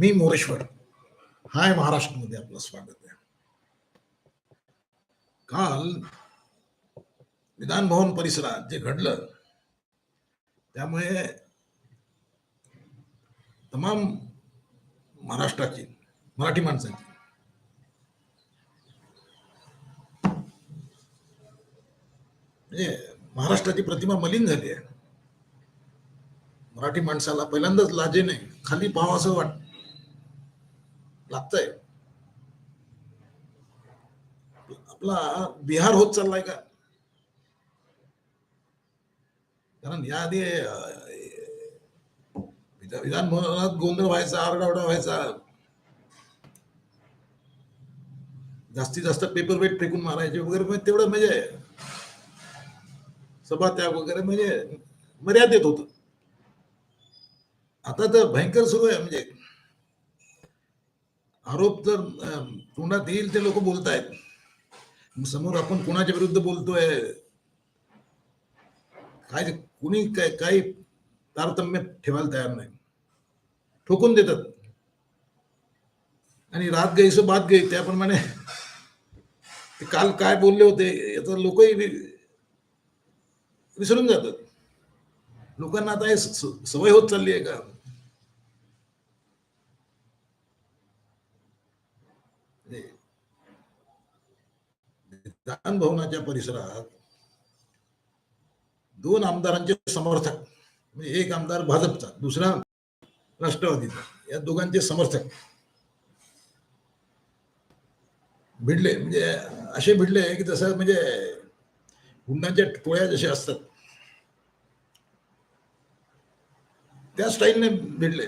मी मोरेश्वर. हाय महाराष्ट्रामध्ये आपलं स्वागत आहे. काल विधान भवन परिसरात जे घडलं त्यामुळे तमाम महाराष्ट्राची मराठी माणसांची म्हणजे महाराष्ट्राची प्रतिमा मलिन झाली आहे. मराठी माणसाला पहिल्यांदाच लाजेने खाली पाहावं असं वाटतं. लागतंय. आपला बिहार होत चाललाय का? कारण याआधी आधी विधान भवनात गोंधळ व्हायचा आरडाओरडा व्हायचा. जास्तीत जास्त पेपर वेट फेकून मारायचे वगैरे म्हणजे तेवढं म्हणजे सभात्याग वगैरे म्हणजे मर्यादित होत. आता तर भयंकर सुरू आहे म्हणजे आरोप जर तोंडात येईल ते लोक बोलतायत. समोर आपण कोणाच्या विरुद्ध बोलतोय? काय कुणी काय काही तारतम्य ठेवायला तयार नाही. ठोकून देतात. आणि रात गई सो बात गई त्याप्रमाणे ते काल काय बोलले होते याचा लोकही विसरून जातात. लोकांना आता हे स- सवय होत चालली आहे का हे विधान भवनाच्या परिसरात दोन आमदारांचे समर्थक म्हणजे एक आमदार भाजपचा दुसरा राष्ट्रवादीचा या दोघांचे समर्थक भिडले. म्हणजे असे भिडले की जसं म्हणजे हुंडाच्या टोळ्या जशा असतात त्या स्टाईलने भिडले.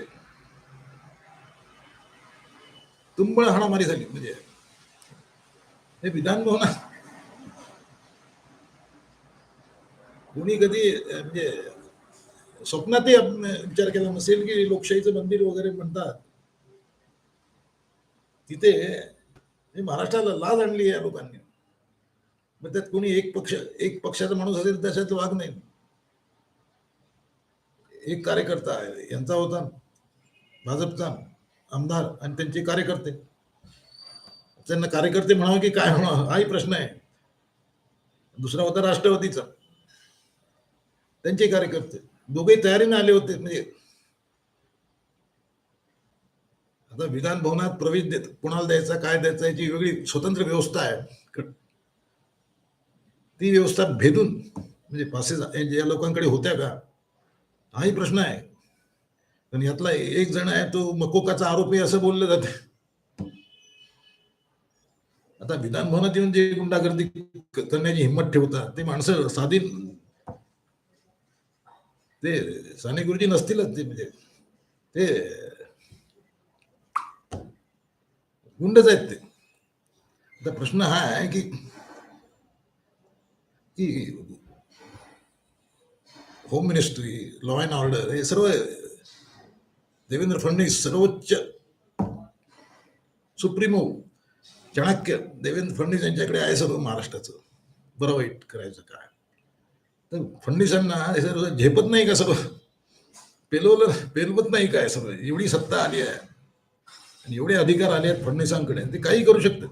तुंबळ हाणामारी झाली. म्हणजे हे विधान कुणी कधी म्हणजे स्वप्नातही विचार केला नसेल की लोकशाहीचं मंदिर वगैरे म्हणतात. तिथे हे महाराष्ट्राला लाज आणली आहे या लोकांनी. मग त्यात कोणी एक पक्ष एक पक्षाचा माणूस असेल त्याच्यात वाग नाही. एक कार्यकर्ता यांचा होता. भाजपचा आमदार आणि त्यांचे कार्यकर्ते. त्यांना कार्यकर्ते म्हणावं की काय म्हणावं हाही प्रश्न आहे. दुसरा होता राष्ट्रवादीचा. त्यांचे कार्यकर्ते. दोघेही तयारीने आले होते. म्हणजे आता विधान भवनात प्रवेश देत कोणाला द्यायचा काय द्यायचा याची वेगळी स्वतंत्र व्यवस्था आहे. ती व्यवस्था भेदून म्हणजे पासेस ज्या लोकांकडे होत्या का? हाही प्रश्न आहे. पण यातला एक जण आहे तो मकोकाचा आरोपी असं बोललं जाते. आता विधान भवनात येऊन जे गुंडागर्दी करण्याची हिंमत ठेवतात ते माणसं साधी ते साने गुरुजी नसतीलच ते म्हणजे. ते गुंडच आहेत ते. आता प्रश्न हा आहे की की home ministry law and order हे सर्व देवेंद्र फडणवीस सर्वोच्च सुप्रीमो चाणक्य देवेंद्र फडणवीस यांच्याकडे आहे सर्व महाराष्ट्राचं. बरं वाईट करायचं काय? तर फडणवीसांना हे सर झेपत नाही का सर्व पेलवलं पेलवत नाही काय सगळं? एवढी सत्ता आली आहे. आणि एवढे अधिकार आले आहेत फडणवीसांकडे ते काही करू शकतात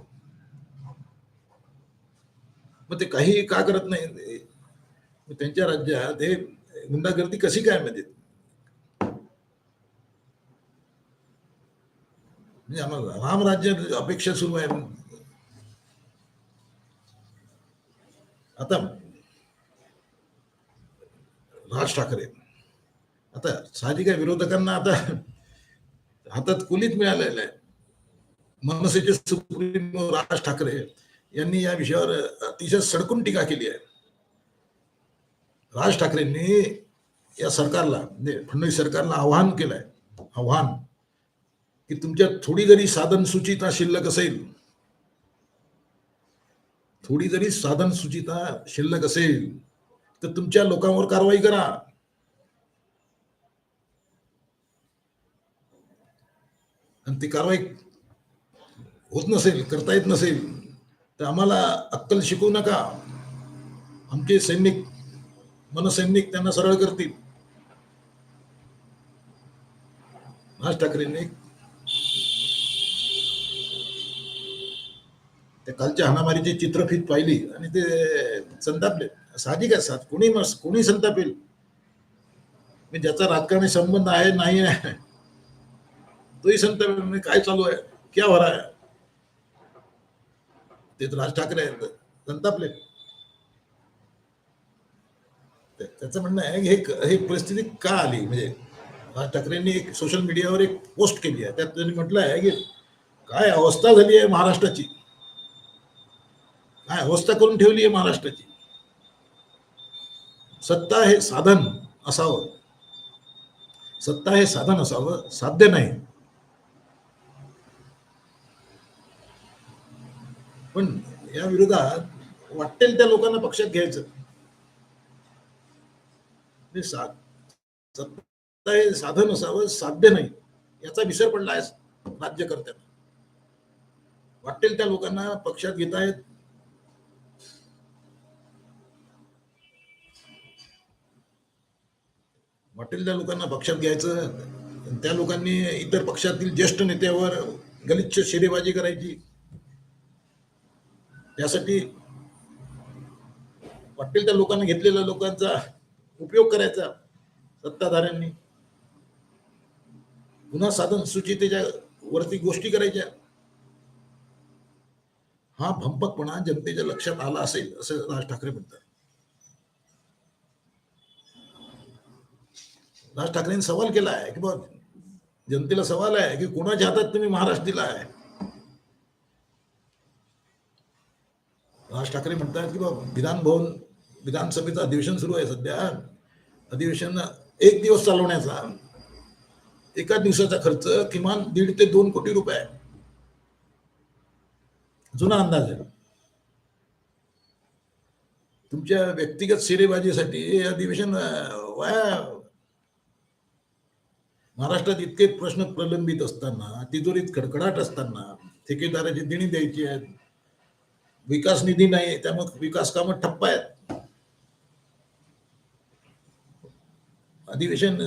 मग ते काही का करत नाही? त्यांच्या राज्यात हे गुंडागर्दी कशी काय म्हणजे म्हणजे आम्हाला राम राज्य अपेक्षा सुरू आहे आता राज ठाकरे. आता साहजिक आहे विरोधकांना आता हातात कुलीत मिळालेलं आहे. मनसेचे सुप्रीम राज ठाकरे यांनी या विषयावर अतिशय सडकून टीका केली आहे. राज ठाकरेंनी या सरकारला म्हणजे फडणवीस सरकारला आव्हान केलंय. आव्हान की तुमच्या थोडी जरी साधन सूचिता शिल्लक असेल थोडी जरी साधन सूचिता शिल्लक असेल तर तुमच्या लोकांवर कारवाई करा. आणि ती कारवाई होत नसेल करता येत नसेल तर आम्हाला अक्कल शिकवू नका. आमचे सैनिक मनसैनिक त्यांना सरळ करतील. राज ठाकरेंनी त्या कालच्या हाणामारीची चित्रफित पाहिली आणि ते संतापले. साहजिक आहे साध कुणी मस- कोणी संतापेल? मी ज्याचा राजकारणी संबंध आहे नाही आहे तोही संतापेल. म्हणजे काय चालू आहे? क्या हो रहा है? ते तर राज ठाकरे संतापले. त्याचं म्हणणं आहे की हे हे परिस्थिती का आली? म्हणजे राज ठाकरेंनी एक सोशल मीडियावर एक पोस्ट केली आहे. त्यात त्यांनी म्हटलं आहे की काय अवस्था झाली आहे महाराष्ट्राची? काय अवस्था करून ठेवली आहे महाराष्ट्राची? सत्ता हे साधन असावं. सत्ता हे साधन असावं साध्य नाही. पण या विरोधात वाटेल त्या लोकांना पक्षात घ्यायचं. म्हणजे सा- सत्ता हे साधन असावं साध्य नाही याचा विसर पडला आहे राज्यकर्त्यांना वाटेल त्या लोकांना पक्षात घेतायत हॉटेलच्या त्या लोकांना पक्षात घ्यायचं त्या लोकांनी इतर पक्षातील ज्येष्ठ नेत्यावर गलिच्छ शेरेबाजी करायची. त्यासाठी वाटेल त्या लोकांना घेतलेल्या लोकांचा उपयोग करायचा सत्ताधाऱ्यांनी. पुन्हा साधन सूचितेच्या वरती गोष्टी करायच्या. हा भंपकपणा जनतेच्या लक्षात आला असेल असं राज ठाकरे म्हणतात. राज ठाकरेंनी सवाल केला आहे की बघ जनतेला सवाल आहे की कोणाच्या हातात तुम्ही महाराष्ट्र दिला आहे? राज ठाकरे म्हणतात की बाबा विधान भवन विधानसभेचं अधिवेशन सुरू आहे सध्या. अधिवेशन एक दिवस चालवण्याचा. एका दिवसाचा खर्च किमान दीड ते दोन कोटी रुपये आहे. जुना अंदाज आहे. तुमच्या व्यक्तिगत सेरेबाजीसाठी हे अधिवेशन वाया महाराष्ट्रात इतके प्रश्न प्रलंबित असताना तिजोरीत खडखडाट असताना ठेकेदाराची देणी द्यायची आहेत. विकास निधी नाही त्यामुळे विकास कामं ठप्प आहेत. अधिवेशन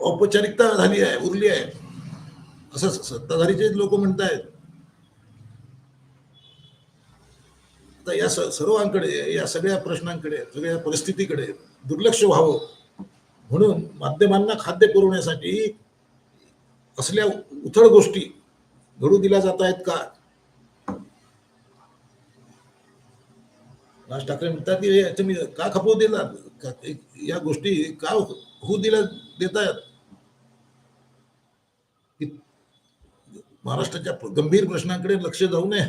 औपचारिकता झाली आहे उरली आहे. असं सत्ताधारीचे लोक म्हणतायत. आता या सर्वांकडे या सगळ्या प्रश्नांकडे सगळ्या परिस्थितीकडे दुर्लक्ष व्हावं. म्हणून माध्यमांना खाद्य पुरवण्यासाठी असल्या उथळ गोष्टी घडू दिल्या जात आहेत का? राज ठाकरे म्हणतात की तुम्ही का खपवू दिला? या गोष्टी का होऊ दिल्या देत आहेत महाराष्ट्राच्या गंभीर प्रश्नांकडे लक्ष जाऊ नये.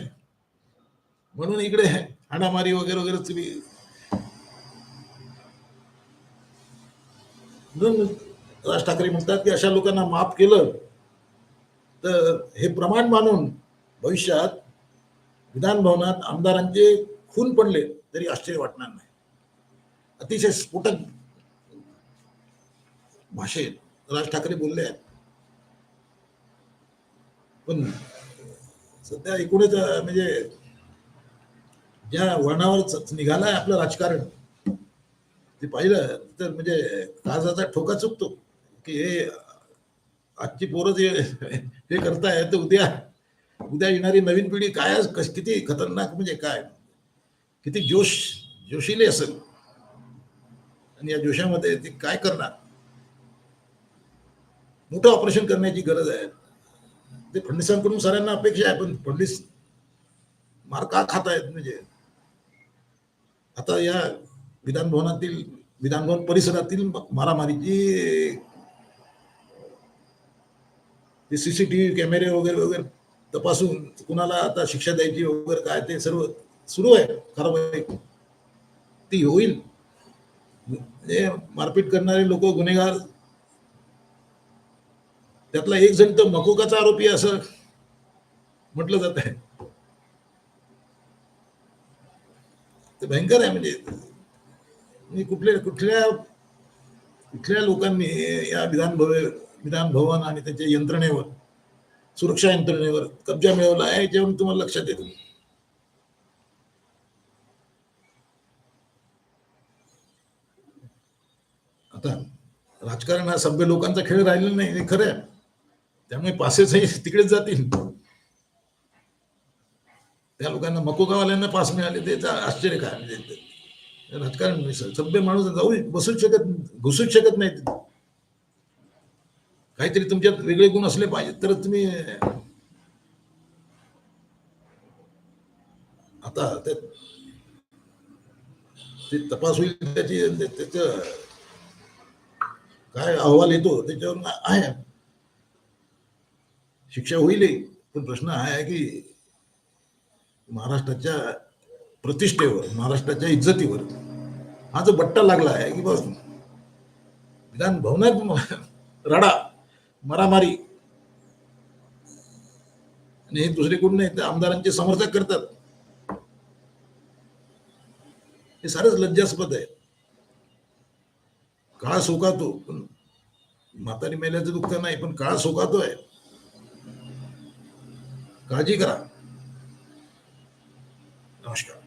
म्हणून इकडे हाणामारी वगैरे वगैरे तुम्ही राज ठाकरे म्हणतात की अशा लोकांना माफ केलं तर हे प्रमाण मानून भविष्यात विधान भवनात आमदारांचे खून पडले तरी आश्चर्य वाटणार नाही. अतिशय स्फोटक भाषेत राज ठाकरे बोलले आहेत. पण सध्या एकूणच म्हणजे ज्या वळणावर निघालाय आपलं राजकारण ते पाहिलं तर म्हणजे काजाचा ठोका चुकतो की हे आजची पोरं जे हे करताय तर उद्या उद्या येणारी नवीन पिढी काय आज कश- किती खतरनाक म्हणजे काय? किती जोश जोशीले असेल. आणि या जोशामध्ये ती काय करणार? मोठं ऑपरेशन करण्याची गरज आहे. ते फडणवीसांकडून सगळ्यांना अपेक्षा आहे पण फडणवीस मार का खात आहेत म्हणजे? आता या विधान भवनातील परिसरातील मारामारीची ते सीसीटीव्ही कॅमेरे वगैरे वगैरे तपासून कुणाला आता शिक्षा द्यायची वगैरे काय ते सर्व सुरू आहे. कारवाई म्हणजे ती होईल. म्हणजे मारपीट करणारे लोक गुन्हेगार त्यातला एक जण तर मकोकाचा आरोपी असं म्हटलं जात आहे. ते भयंकर आहे म्हणजे मी कुठल्या कुठल्या कुठल्या लोकांनी या विधान विधान भवन आणि त्याच्या यंत्रणेवर सुरक्षा यंत्रणेवर कब्जा मिळवला आहे याच्यावरून तुम्हाला लक्षात येतो? आता राजकारण हा सभ्य लोकांचा खेळ राहिलेला नाही हे खरं आहे. त्यामुळे पासेसही तिकडेच जातील. त्या लोकांना मकोकावाल्यांना पास मिळाले त्याचं आश्चर्य काय म्हणजे राजकारण म्हणजे सभ्य माणूस जाऊ बसूच शकत घुसूच शकत नाही काहीतरी तुमच्यात वेगळे गुण असले पाहिजेत तर तुम्ही आता ते तपास होईल त्याची त्याच काय अहवाल येतो त्याच्यावर आहे. शिक्षा होईल पण प्रश्न हा आहे की महाराष्ट्राच्या प्रतिष्ठेवर महाराष्ट्राच्या इज्जतीवर. हा जो बट्टा लागला आहे की बस विधान भवनात रडा मारामारी. आणि हे दुसरे कोण नाही ते आमदारांचे समर्थक करतात. हे सारंच लज्जास्पद आहे. काळ सोकातो पण म्हातारी मेल्याचं दुःख नाही पण काळ आहे काळजी करा. नमस्कार.